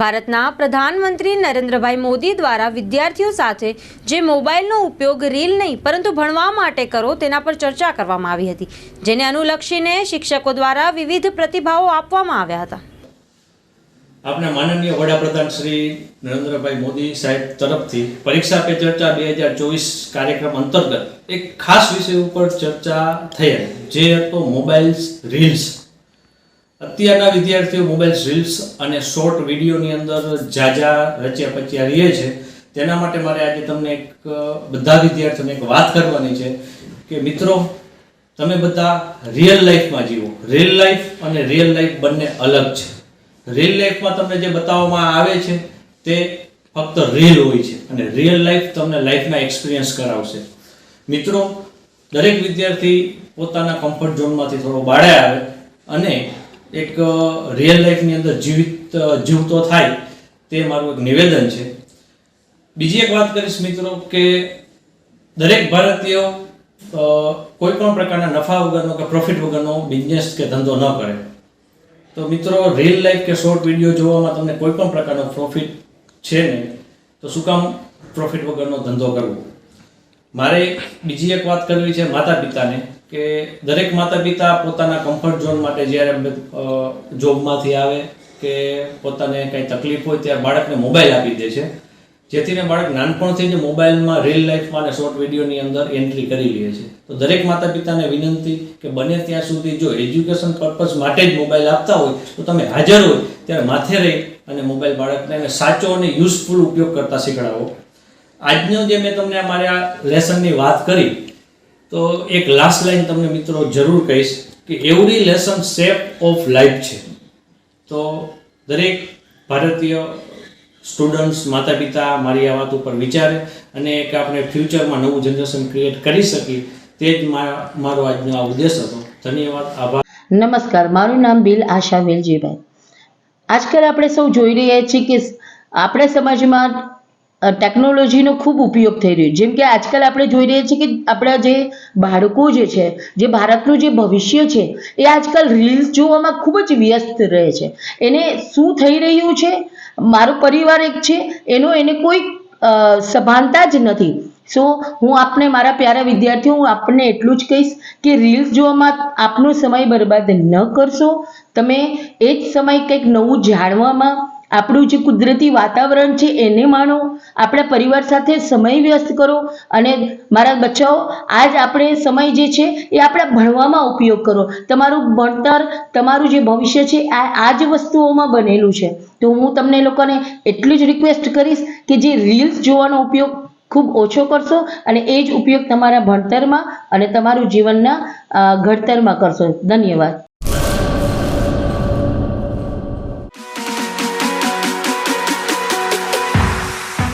ભારતના પ્રધાનમંત્રી નરેન્દ્રભાઈ મોદી દ્વારા વિદ્યાર્થીઓ સાથે જે મોબાઈલનો ઉપયોગ રીલ નહીં, પરંતુ ભણવા માટે કરો, તેના પર ચર્ચા કરવામાં આવી હતી, જેને અનુલક્ષીને શિક્ષકો દ્વારા વિવિધ પ્રતિભાવો આપવામાં આવ્યા હતા. આપણા માનનીય વડાપ્રધાન શ્રી નરેન્દ્રભાઈ મોદી સાહેબ તરફથી પરીક્ષા પે ચર્ચા બે હજાર ચોવીસ કાર્યક્રમ અંતર્ગત એક ખાસ વિષય ઉપર ચર્ચા થઈ જે હતો મોબાઈલ્સ, રીલ્સ. અત્યારના વિદ્યાર્થીઓ મોબાઈલ્સ રીલ્સ અને શોર્ટ વિડીયોની અંદર જાજા રચ્યા પચ્યા રહે છે. તેના માટે મારે આજે તમને એક બધા વિદ્યાર્થીઓને એક વાત કરવાની છે કે મિત્રો, તમે બધા રિયલ લાઈફમાં જીવો. રિયલ લાઈફ અને રિયલ લાઈફ બંને અલગ છે. રિયલ લાઈફમાં તમને જે બતાવવામાં આવે છે તે ફક્ત રીલ હોય છે અને રિયલ લાઈફ તમને લાઈફના એક્સપિરિયન્સ કરાવશે. મિત્રો, દરેક વિદ્યાર્થી પોતાના કમ્ફર્ટ ઝોનમાંથી થોડો બાળે આવે અને એક રિયલ લાઈફની અંદર જીવિત જીવતો થાય, તે મારું એક નિવેદન છે. બીજી એક વાત કરીશ મિત્રો કે દરેક ભારતીય કોઈ પણ પ્રકારના નફા વગરનો કે પ્રોફિટ વગરનો બિઝનેસ કે ધંધો ન કરે. તો મિત્રો રીલ લાઈફ કે શોર્ટ વીડિયો જોવામાં તમને કોઈ પણ પ્રકારનો પ્રોફિટ છે ને તો શું કામ પ્રોફિટ વગરનો ધંધો કરવો? મારે બીજી એક વાત કરવી છે માતા પિતાને કે દરેક માતા પિતા પોતાના કમ્ફર્ટ ઝોન માટે જ્યારે જોબમાંથી આવે કે પોતાને કંઈ તકલીફ હોય ત્યારે બાળકને મોબાઈલ આપી દે છે. જેથી બાળક નાનપણથી જ મોબાઈલમાં રીલ લાઈફમાં અને શોર્ટ વિડીયોની અંદર એન્ટ્રી કરી લે છે. તો દરેક માતા પિતાને વિનંતી કે બને ત્યાં સુધી જો એજ્યુકેશન પર્પઝ માટે જ મોબાઈલ આપતા હોય, તો તમે હાજર હોય ત્યારે માથે રહી અને મોબાઈલ બાળકને સાચો અને યુઝફુલ ઉપયોગ કરતા શીખડાવો. આજનો જે મેં તમને મારા લેસનની વાત કરી તો એક લાસ્ટ લાઈન તમને મિત્રો જરૂર કહીશ કે every lesson shape of life છે. તો દરેક ભારતીય સ્ટુડન્ટ્સ માતા પિતા મારી આ વાત ઉપર વિચારે અને એક આપણે ફ્યુચરમાં નવું જનરેશન ક્રિએટ કરી શકીએ તે જ મારો આજનો આ ઉદ્દેશ હતો. ધન્યવાદ, આભાર. નમસ્કાર, મારું નામ બિલ આશા વેલજીભાઈ. આજકાલ આપણે સૌ જોઈ રહ્યા છીએ કે આપણા સમાજમાં ટેકનોલોજીનો ખૂબ ઉપયોગ થઈ રહ્યો જેમ કે આજકાલ આપણે જોઈ રહ્યા છીએ કે આપણા જે બાળકો જે છે, જે ભારતનું જે ભવિષ્ય છે, એ આજકાલ રીલ્સ જોવામાં ખૂબ જ વ્યસ્ત રહે છે. એને શું થઈ રહ્યું છે? મારો પરિવાર એક છે, એનો એને કોઈ સભાનતા જ નથી. સો, હું આપને, મારા પ્યારા વિદ્યાર્થીઓ, હું આપને એટલું જ કહીશ કે રીલ્સ જોવામાં આપનો સમય બરબાદ ન કરશો. તમે એ જ સમય કંઈક નવું જાણવામાં આપણું જે કુદરતી વાતાવરણ છે એને માણો. આપણા પરિવાર સાથે સમય વ્યસ્ત કરો અને મારા બચ્ચાઓ, આજ આપણે સમય જે છે એ આપણા ભણવામાં ઉપયોગ કરો. તમારું ભણતર, તમારું જે ભવિષ્ય છે, આ આ જ વસ્તુઓમાં બનેલું છે. તો હું તમને લોકોને એટલું જ રિક્વેસ્ટ કરીશ કે જે રીલ્સ જોવાનો ઉપયોગ ખૂબ ઓછો કરશો અને એ જ ઉપયોગ તમારા ભણતરમાં અને તમારું જીવનના ઘડતરમાં કરશો. ધન્યવાદ.